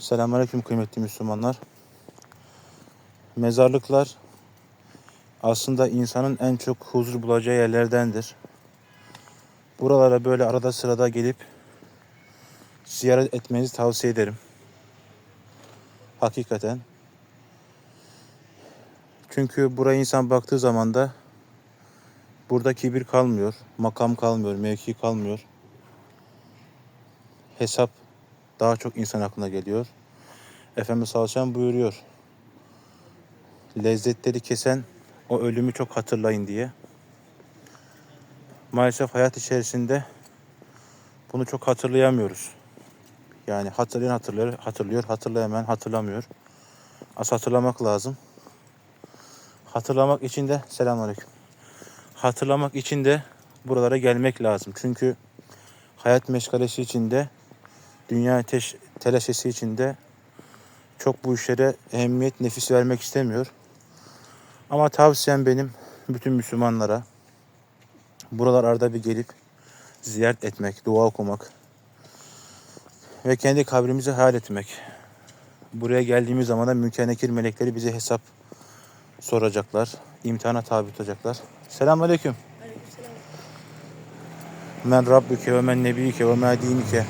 Selamünaleyküm kıymetli Müslümanlar. Mezarlıklar aslında insanın en çok huzur bulacağı yerlerdendir. Buralara böyle arada sırada gelip ziyaret etmenizi tavsiye ederim. Hakikaten. Çünkü buraya insan baktığı zaman da burada kibir kalmıyor, makam kalmıyor, mevki kalmıyor. Hesap daha çok insan aklına geliyor. Efendimiz sallallahu buyuruyor. Lezzetleri kesen o ölümü çok hatırlayın diye. Maalesef hayat içerisinde bunu çok hatırlayamıyoruz. Yani hatırlayan hatırlıyor, hatırlıyor, hatırlayamayan hatırlamıyor. As hatırlamak lazım. Hatırlamak için de selamünaleyküm. Hatırlamak için de buralara gelmek lazım. Çünkü hayat meşgalesi içinde, dünya teş, telaşesi içinde çok bu işlere ehemmiyet, nefis vermek istemiyor. Ama tavsiyem benim bütün Müslümanlara buralar arada bir gelip ziyaret etmek, dua okumak ve kendi kabrimizi hayal etmek. Buraya geldiğimiz zaman da münker nekir melekleri bize hesap soracaklar, imtihana tabi tutacaklar. Selamünaleyküm. Men Rabbüke ve men nebiyike ve ma dinike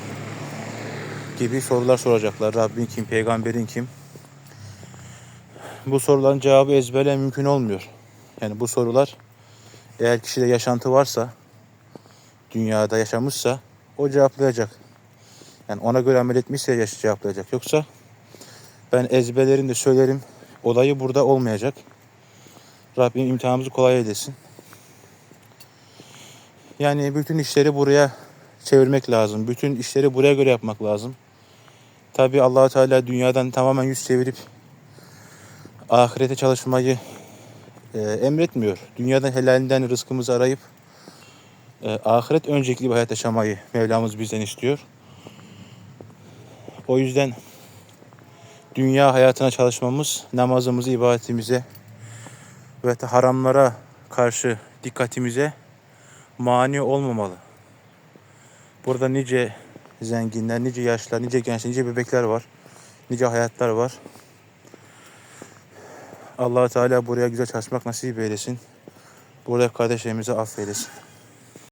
gibi sorular soracaklar. Rabbin kim, peygamberin kim? Bu soruların cevabı ezberle mümkün olmuyor. Yani bu sorular eğer kişide yaşantı varsa, dünyada yaşamışsa o cevaplayacak. Yani ona göre amel etmişse yaş- cevaplayacak. Yoksa ben ezberlerinde söylerim. Olayı burada olmayacak. Rabbim imtihanımızı kolay eylesin. Yani bütün işleri buraya çevirmek lazım. Bütün işleri buraya göre yapmak lazım. Tabi allah Teala dünyadan tamamen yüz çevirip ahirete çalışmayı e, emretmiyor. Dünyadan helalinden rızkımızı arayıp e, ahiret öncelikli bir hayat yaşamayı Mevlamız bizden istiyor. O yüzden dünya hayatına çalışmamız namazımızı, ibadetimize ve haramlara karşı dikkatimize mani olmamalı. Burada nice zenginler, nice yaşlılar, nice gençler, nice bebekler var. Nice hayatlar var. allah Teala buraya güzel çalışmak nasip eylesin. Burada kardeşlerimize affeylesin.